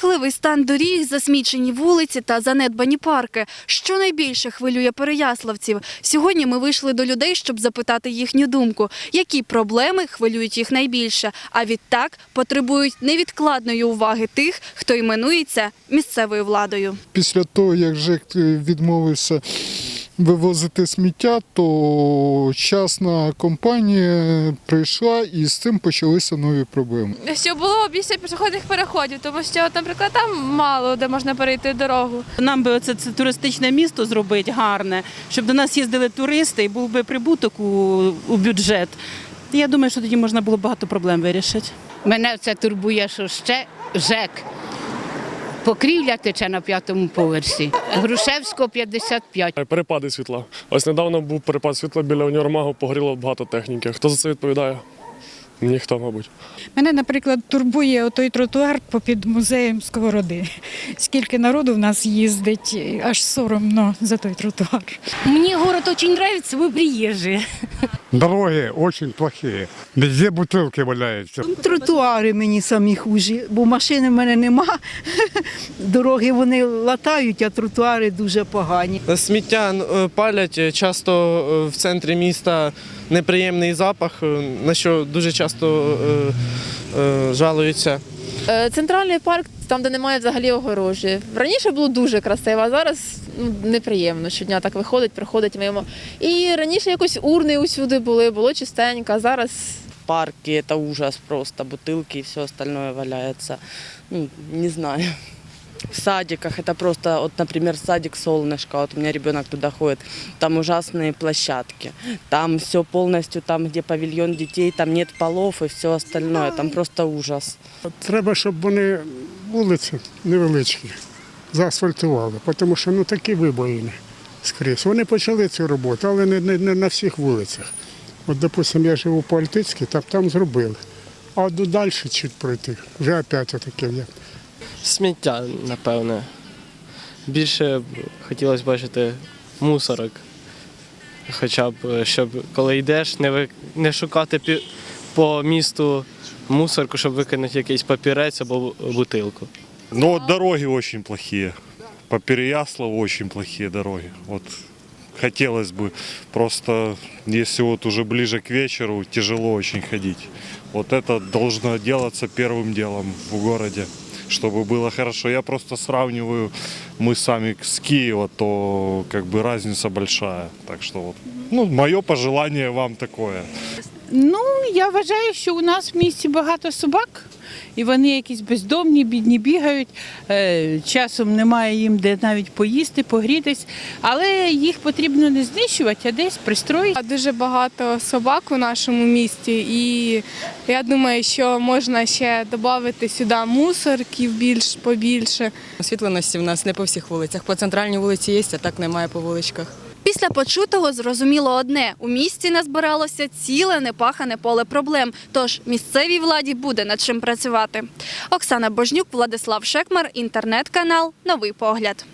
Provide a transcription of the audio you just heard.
Жахливий стан доріг, засмічені вулиці та занедбані парки. Що найбільше хвилює переяславців? Сьогодні ми вийшли до людей, щоб запитати їхню думку, які проблеми хвилюють їх найбільше, а відтак потребують невідкладної уваги тих, хто іменується місцевою владою. Після того, як ЖЕК відмовився вивозити сміття, то частна компанія прийшла і з цим почалися нові проблеми. Щоб було більше пішохідних переходів, тому що, наприклад, там мало де можна перейти дорогу. Нам би оце це туристичне місто зробити гарне, щоб до нас їздили туристи і був би прибуток у, у бюджет. Я думаю, що тоді можна було багато проблем вирішити. Мене це турбує, що ще ЖЕК. Покрівля тече на п'ятому поверсі. Грушевського 55. Перепади світла. Ось недавно був перепад світла біля універмагу, погоріло багато техніки. Хто за це відповідає? Ніхто, мабуть. Мене, наприклад, турбує той тротуар попід музеєм Сковороди. Скільки народу в нас їздить, аж соромно за той тротуар. Мне город очень нравится, мы приезжие. Дороги очень плохие. Везде бутылки валяются. Тротуари мені самі хужі, бо машини в мене нема. Дороги вони латають, а тротуари дуже погані. Сміття е, палять е, часто е, в центрі міста неприємний запах, на що дуже часто жалуються. Центральний парк, там, де немає взагалі огорожі. Раніше було дуже красиво, а зараз ну, неприємно. Щодня так виходить, приходить мимо. І раніше якось урни усюди були, було чистенько, а зараз Парки це ужас просто, бутилки і все остальное валяється. Ну, не знаю. В садиках это просто, вот, например, садик Солнышко, вот у меня ребенок туда ходит, там ужасные площадки, там все полностью, там, где павильон детей, там нет полов и все остальное, там просто ужас. Треба, щоб вони вулиці невеличкі заасфальтували, тому що ну такі вибоїни скрізь. Вони почали цю роботу, але не, не, не на всіх вулицях. От, допустимо, я живу по Альтицькій, там, там зробили. А далі чуть пройти, вже опять отаке. як. Сміття, напевне. Більше хотілося бачити мусорок. Хоча б, щоб коли йдеш, не, ви, не шукати пі- по місту мусорку, щоб викинути якийсь папірець або бутилку. Ну вот дороги очень плохие. По Переяславу очень плохие дороги. Вот хотелось бы просто, если вот уже ближе к вечеру, тяжело очень ходить. Вот это должно делаться первым делом в городе, чтобы было хорошо. Я просто сравниваю, мы сами с Киева, то как бы разница большая. Так что вот, ну, мое пожелание вам такое. Ну, я вважаю, що у нас в місті багато собак, і вони якісь бездомні, бідні бігають. Е, Часом немає їм де навіть поїсти, погрітись, але їх потрібно не знищувати, а десь пристроїти. дуже багато собак у нашому місті, і я думаю, що можна ще додати сюди мусорків більш побільше. Освітленості в нас не по всіх вулицях. По центральній вулиці є, а так немає по вуличках. Після почутого зрозуміло одне: у місті назбиралося ціле непахане поле проблем. Тож місцевій владі буде над чим працювати. Оксана Божнюк, Владислав Шекмар, інтернет-канал Новий погляд.